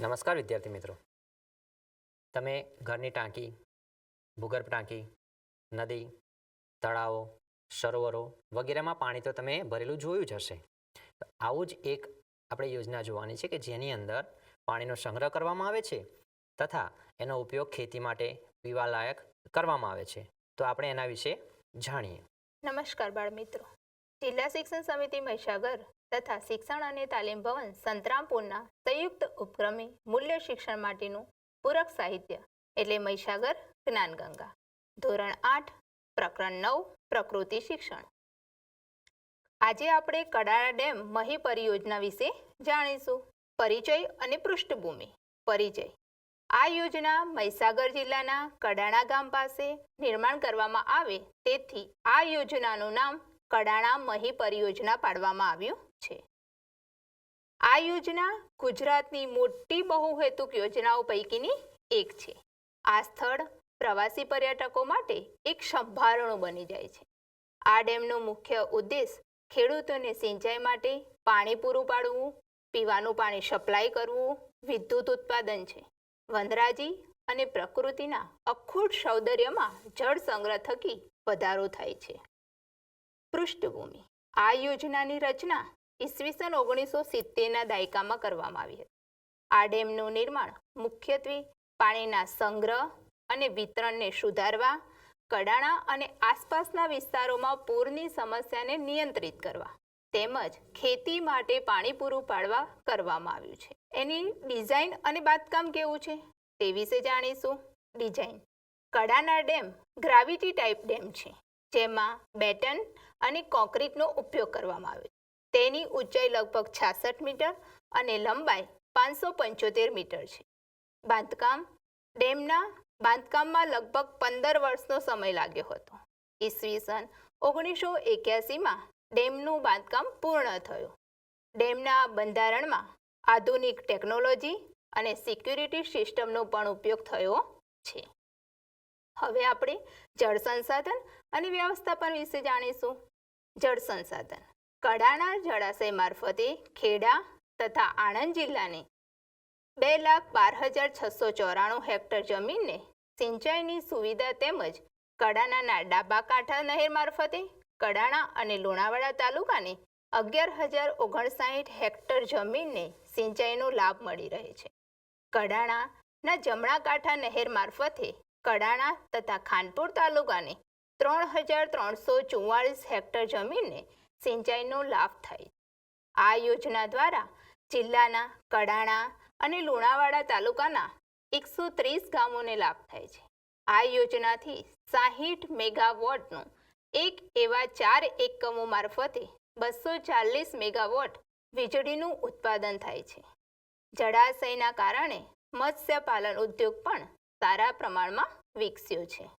નમસ્કાર વિદ્યાર્થી મિત્રો. તમે ઘરની ટાંકી, ભૂગર્ભ ટાંકી, નદી, તળાવો, સરોવરો વગેરેમાં પાણી તો તમે ભરેલું જોયું જ હશે. આવું જ એક આપણે યોજના જોવાની છે કે જેની અંદર પાણીનો સંગ્રહ કરવામાં આવે છે તથા એનો ઉપયોગ ખેતી માટે પીવાલાયક કરવામાં આવે છે. તો આપણે એના વિશે જાણીએ. નમસ્કાર બાળ મિત્રો જિલ્લા શિક્ષણ સમિતિ મહીસાગર તથા શિક્ષણ અને તાલીમ ભવન સંતરામપુરના સંયુક્ત ઉપક્રમે મૂલ્ય શિક્ષણ માટેનું પૂરક સાહિત્ય એટલે મહીસાગર જ્ઞાનગંગા. ધોરણ આઠ, પ્રકરણ નવ, પ્રકૃતિ શિક્ષણ. આજે આપણે કડાળા ડેમ મહી પરિયોજના વિશે જાણીશું. પરિચય અને પૃષ્ઠભૂમિ. પરિચય. આ યોજના મહીસાગર જિલ્લાના કડાણા ગામ પાસે નિર્માણ કરવામાં આવે તેથી આ યોજનાનું નામ કડાણા મહી પરિયોજના પાડવામાં આવ્યું. છે. આ યોજના ગુજરાતની મોટી બહુહેતુક યોજનાઓ પૈકીની એક છે. આ સ્થળ પ્રવાસી પર્યટકો માટે એક સંભારણું બની જાય છે. આ ડેમનો મુખ્ય ઉદ્દેશ ખેડૂતોને સિંચાઈ માટે પાણી પૂરું પાડવું, પીવાનું પાણી સપ્લાય કરવું, વિદ્યુત ઉત્પાદન છે. વનરાજી અને પ્રકૃતિના અખૂટ સૌંદર્યમાં જળ સંગ્રહ થકી વધારો થાય છે. પૃષ્ઠભૂમિ. આ યોજનાની રચના ઈસવીસન ઓગણીસો સિત્તેરના દાયકામાં કરવામાં આવી હતી. આ ડેમનું નિર્માણ મુખ્યત્વે પાણીના સંગ્રહ અને વિતરણને સુધારવા, કડાણા અને આસપાસના વિસ્તારોમાં પૂરની સમસ્યાને નિયંત્રિત કરવા તેમજ ખેતી માટે પાણી પૂરું પાડવા કરવામાં આવ્યું છે. એની ડિઝાઇન અને બાંધકામ કેવું છે તે વિશે જાણીશું. Design. Kadana dam gravity type dam છે, જેમાં બેટન અને કોન્ક્રીટનો ઉપયોગ કરવામાં આવે છે. તેની ઊંચાઈ લગભગ છાસઠ મીટર અને લંબાઈ પાંચસો પંચોતેર મીટર છે. બાંધકામ ડેમના બાંધકામમાં લગભગ પંદર વર્ષનો સમય લાગ્યો હતો. ઈસવીસન ઓગણીસો એક્યાસીમાં ડેમનું બાંધકામ પૂર્ણ થયું. ડેમના બંધારણમાં આધુનિક ટેકનોલોજી અને સિક્યુરિટી સિસ્ટમનો પણ ઉપયોગ થયો છે. હવે આપણે જળ સંસાધન અને વ્યવસ્થાપન વિશે જાણીશું. જળ સંસાધન કડાણા જળાશય મારફતે ખેડા તથા આણંદ જિલ્લાને બે લાખ બાર હજાર છસો ચોરાણું હેક્ટર જમીનને સિંચાઈની સુવિધા તેમજ કડાણાના ડાબા કાંઠા નહેર મારફતે કડાણા અને લુણાવાડા તાલુકાને અગિયાર હજાર ઓગણસાઠ હેક્ટર જમીનને સિંચાઈનો લાભ મળી રહે છે. કડાણાના જમણા કાંઠા નહેર મારફતે કડાણા તથા ખાનપુર તાલુકાને ત્રણ હજાર ત્રણસો ચુમ્માળીસ હેક્ટર જમીનને સિંચાઈનો લાભ થાય. આ યોજના દ્વારા જિલ્લાના કડાણા અને લુણાવાડા તાલુકાના એકસો ત્રીસ ગામોને લાભ થાય છે. આ યોજનાથી સાહીઠ મેગાવોટનું એક એવા ચાર એકમો મારફતે બસો ચાલીસ મેગાવોટ વીજળીનું ઉત્પાદન થાય છે. જળાશયના કારણે મત્સ્યપાલન ઉદ્યોગ પણ સારા પ્રમાણમાં વિકસ્યો છે.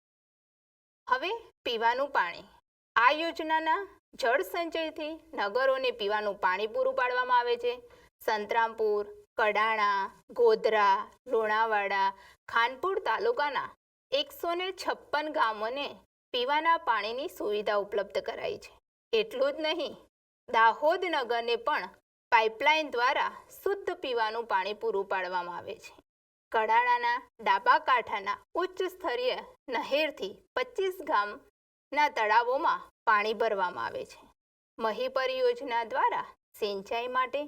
હવે પીવાનું પાણી. આ યોજનાના જળ સંચયથી નગરોને પીવાનું પાણી પૂરું પાડવામાં આવે છે. સંતરામપુર, કડાણા, ગોધરા, લોણાવાડા, ખાનપુર તાલુકાના એકસો ને છપ્પન ગામોને પીવાના પાણીની સુવિધા ઉપલબ્ધ કરાઈ છે. એટલું જ નહીં, દાહોદ નગરને પણ પાઇપલાઇન દ્વારા શુદ્ધ પીવાનું પાણી પૂરું પાડવામાં આવે છે. કડાણાના ડાબા કાંઠાના ઉચ્ચ સ્તરીય નહેરથી પચીસ ગામના તળાવોમાં પાણી ભરવામાં આવે છે. મહી પરિયોજના દ્વારા સિંચાઈ માટે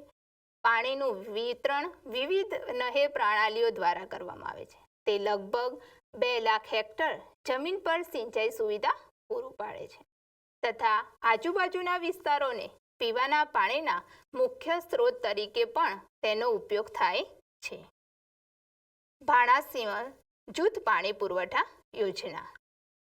પાણીનું વિતરણ વિવિધ નહેર પ્રણાલીઓ દ્વારા કરવામાં આવે છે. તે લગભગ બે લાખ હેક્ટર જમીન પર સિંચાઈ સુવિધા પૂરું પાડે છે. તથા આજુબાજુના વિસ્તારોને પીવાના પાણીના મુખ્ય સ્ત્રોત તરીકે પણ તેનો ઉપયોગ થાય છે. ભાણાસીમલ જૂથ પાણી પુરવઠા યોજના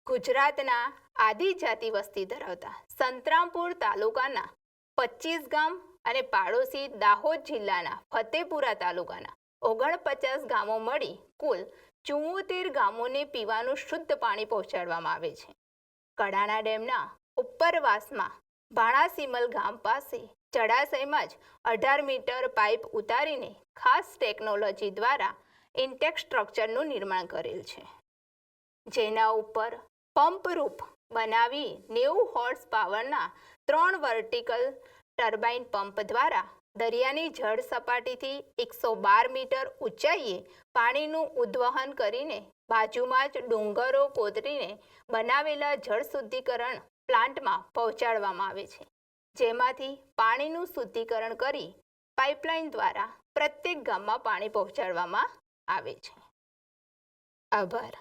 ગુજરાતના આદિજાતિ વસ્તી ધરાવતા સંતરામપુર તાલુકાના પચીસ ગામ અને પાડોશી દાહોદ જિલ્લાના ફતેપુરા તાલુકાના ઓગણપચાસ ગામો મળી કુલ ચુમ્મોતેર ગામોને પીવાનું શુદ્ધ પાણી પહોંચાડવામાં આવે છે. કડાણા ડેમના ઉપરવાસમાં ભાણાસીમલ ગામ પાસે જળાશયમાં જ અઢાર મીટર પાઇપ ઉતારીને ખાસ ટેકનોલોજી દ્વારા ઇન્ટેક સ્ટ્રક્ચરનું નિર્માણ કરેલ છે. જેના ઉપર પંપ રૂપ બનાવી નેવું હોર્સ પાવરના ત્રણ વર્ટિકલ ટર્બાઇન પંપ દ્વારા દરિયાની જળ સપાટીથી એકસો બાર મીટર ઊંચાઈએ પાણીનું ઉદ્વહન કરીને બાજુમાં જ ડુંગરો કોતરીને બનાવેલા જળ શુદ્ધિકરણ પ્લાન્ટમાં પહોંચાડવામાં આવે છે. જેમાંથી પાણીનું શુદ્ધિકરણ કરી પાઇપલાઇન દ્વારા પ્રત્યેક ગામમાં પાણી પહોંચાડવામાં આવે છે. આભાર.